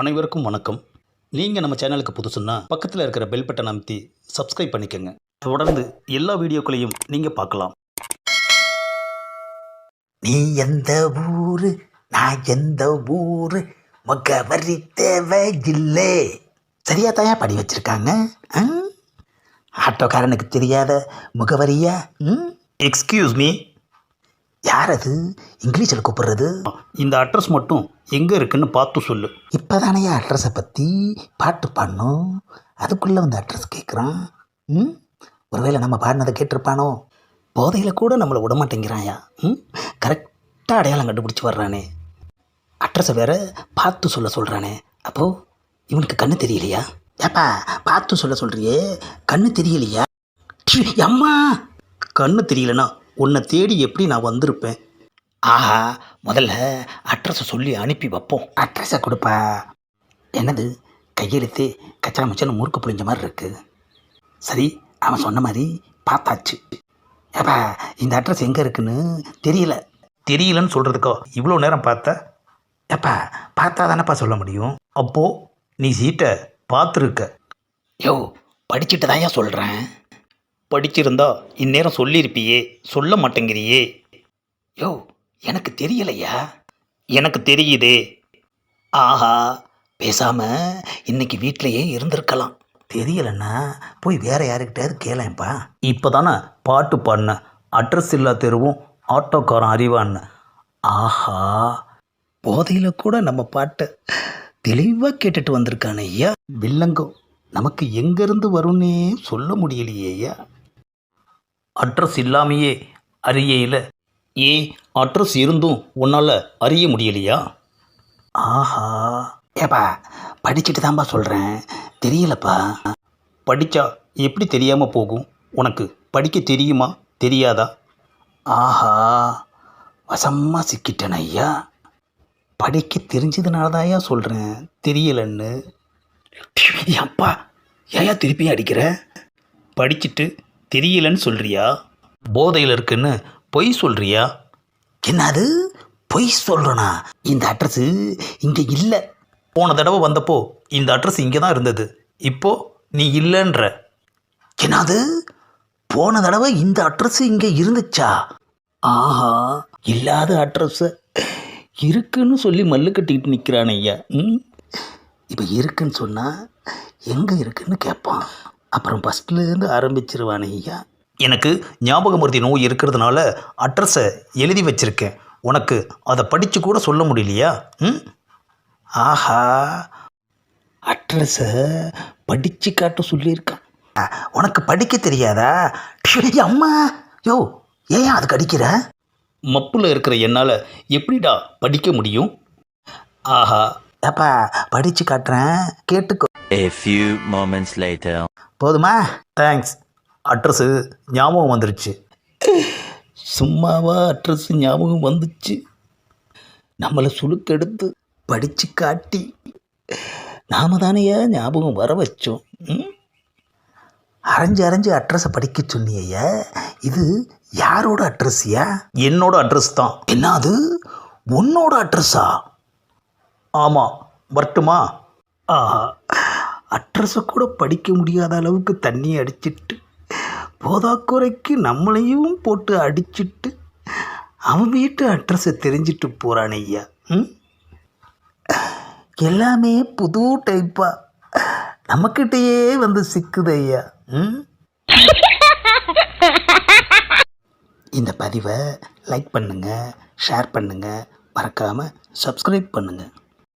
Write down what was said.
அனைவருக்கும் வணக்கம். நீங்கள் நம்ம சேனலுக்கு புதுசுன்னா பக்கத்தில் இருக்கிற பெல் பட்டன் அமைத்தி சப்ஸ்கிரைப் பண்ணிக்கோங்க. தொடர்ந்து எல்லா வீடியோக்களையும் நீங்கள் பார்க்கலாம். நீ எந்த ஊரு? நான் எந்த ஊரு? முகவரி தேவையில்லை சரியா தாயா? படி வச்சிருக்காங்க? ஆட்டோக்காரனுக்கு தெரியாத முகவரியா? ம்? எக்ஸ்கியூஸ் மீ யார் அது இங்கிலீஷில் கூப்பிடுறது? இந்த அட்ரஸ் மட்டும் எங்கே இருக்குன்னு பார்த்து சொல்லு. இப்போதானையா அட்ரஸை பற்றி பாட்டு பாடணும்? அதுக்குள்ளே வந்து அட்ரஸ் கேட்குறான் ம்? ஒருவேளை நம்ம பாடினதை கேட்டிருப்பானோ? போதையில் கூட நம்மளை விட மாட்டேங்கிறான்யா ம்? கரெக்டாக அடையாளம் கண்டுபிடிச்சி வர்றானே. அட்ரஸை வேற பார்த்து சொல்ல சொல்கிறானே அப்போது இவனுக்கு கண்ணு தெரியலையா? ஏப்பா பார்த்து சொல்ல சொல்கிறியே கண்ணு தெரியலையா? அம்மா! கண்ணு தெரியலனா உன்னை தேடி எப்படி நான் வந்திருப்பேன்? ஆஹா முதல்ல அட்ரஸை சொல்லி அனுப்பி வைப்போம். அட்ரஸை கொடுப்பா. என்னது? கையெழுத்து கச்சரா மச்சன்னு முறுக்கு புளிஞ்ச மாதிரி இருக்கு. சரி அவன் சொன்ன மாதிரி பார்த்தாச்சு. ஏப்பா இந்த அட்ரஸ் எங்கே இருக்குன்னு தெரியல. தெரியலன்னு சொல்கிறதுக்கோ இவ்வளோ நேரம் பார்த்த? ஏப்பா பார்த்தா தானேப்பா சொல்ல முடியும். அப்போது நீ சீட்டை பார்த்துருக்க. யோ படிச்சுட்டு தான்யா சொல்கிறேன் படிச்சிருந்தா இந்நேரம் சொல்லியிருப்பியே சொல்ல மாட்டேங்கிறியே. யோ எனக்கு தெரியலையா? எனக்கு தெரியுதே. ஆஹா பேசாம இன்னைக்கு வீட்டிலையே இருந்திருக்கலாம். தெரியலன்னா போய் வேற யாருக்கிட்டாவது கேளேன்ப்பா. இப்போ தானே பாட்டு பாடின அட்ரஸ் இல்லா தெருவும் ஆட்டோக்காரன் அறிவான்னு. ஆஹா போதையில் கூட நம்ம பாட்டை தெளிவாக கேட்டுட்டு வந்திருக்கானே ஐயா வில்லங்கம் நமக்கு எங்கேருந்து வரும்னே சொல்ல முடியலையே ஐயா அட்ரஸ் இல்லாமையே அறியையில். ஏன் அட்ரஸ் இருந்தும் உன்னால் அறிய முடியலையா? ஆஹா. ஏப்பா படிச்சுட்டு தான்ப்பா சொல்கிறேன் தெரியலப்பா. படித்தா எப்படி தெரியாமல் போகும்? உனக்கு படிக்க தெரியுமா? தெரியாதா? ஆஹா. வசமாக சிக்கிட்டேன் ஐயா. படிக்க தெரிஞ்சதுனால தான்யா சொல்கிறேன் தெரியலன்னு அப்பா. ஏயா திருப்பியும் அடிக்கிற? படிச்சுட்டு தெரியலன்னு சொல்கிறியா போதையில் இருக்குன்னு பொய் சொல்கிறியா என்னது? பொய் சொல்கிறனா இந்த அட்ரஸு இங்கே இல்லை. போன தடவை வந்தப்போ இந்த அட்ரஸ் இங்கே தான் இருந்தது. இப்போ நீ இல்லைன்ற. என்னது? போன தடவை இந்த அட்ரஸ் இங்கே இருந்துச்சா? ஆஹா இல்லாத அட்ரஸை. இருக்குன்னு சொல்லி மல்லு கட்டிக்கிட்டு நிற்கிறான் ஐயா. ம்? இப்போ இருக்குன்னு சொன்னால் எங்கே இருக்குன்னு கேட்பான். அப்புறம் ஃபஸ்ட்லேருந்து ஆரம்பிச்சிருவானே ஐயா. எனக்கு ஞாபகமூர்த்தி நோய் இருக்கிறதுனால அட்ரஸை எழுதி வச்சுருக்கேன். உனக்கு அதை படித்து கூட சொல்ல முடியலையா? ம்? ஆஹா. அட்ரஸை படித்து காட்ட சொல்லியிருக்கான். உனக்கு படிக்க தெரியாதா? அம்மா. யோ ஏன் அதுக்கு அடிக்கிற? மப்புல இருக்கிற என்னால் எப்படிடா படிக்க முடியும்? ஆஹா. ஏப்பா படித்து காட்டுறேன் கேட்டுக்கோ. A few moments later. போதுமா? தேங்க்ஸ் அட்ரஸு ஞாபகம் வந்துருச்சு. சும்மாவா அட்ரஸ் ஞாபகம் வந்துச்சு. நம்மளை சுழுக்கெடுத்து படித்து காட்டி நாம தானையா ஞாபகம் வர வச்சோம்? அரைஞ்சு அரைஞ்சு அட்ரஸை படிக்க சொன்னியா இது யாரோட அட்ரஸ்யா என்னோட அட்ரஸ் தான். என்ன அது உன்னோட அட்ரஸா ஆமாம் வரட்டுமா? ஆஹா. அட்ரஸை கூட படிக்க முடியாத அளவுக்கு தண்ணி அடிச்சிட்டு போதாக்குறைக்கு நம்மளையும் போட்டு அடிச்சிட்டு அவன் வீட்டு அட்ரஸை தெரிஞ்சிட்டு போகிறான் ஐயா. ம்? எல்லாமே புது டைப்பாக நம்மக்கிட்டேயே வந்து சிக்குது ஐயா. ம்? இந்த பதிவை லைக் பண்ணுங்கள் ஷேர் பண்ணுங்கள் மறக்காமல் சப்ஸ்கிரைப் பண்ணுங்கள்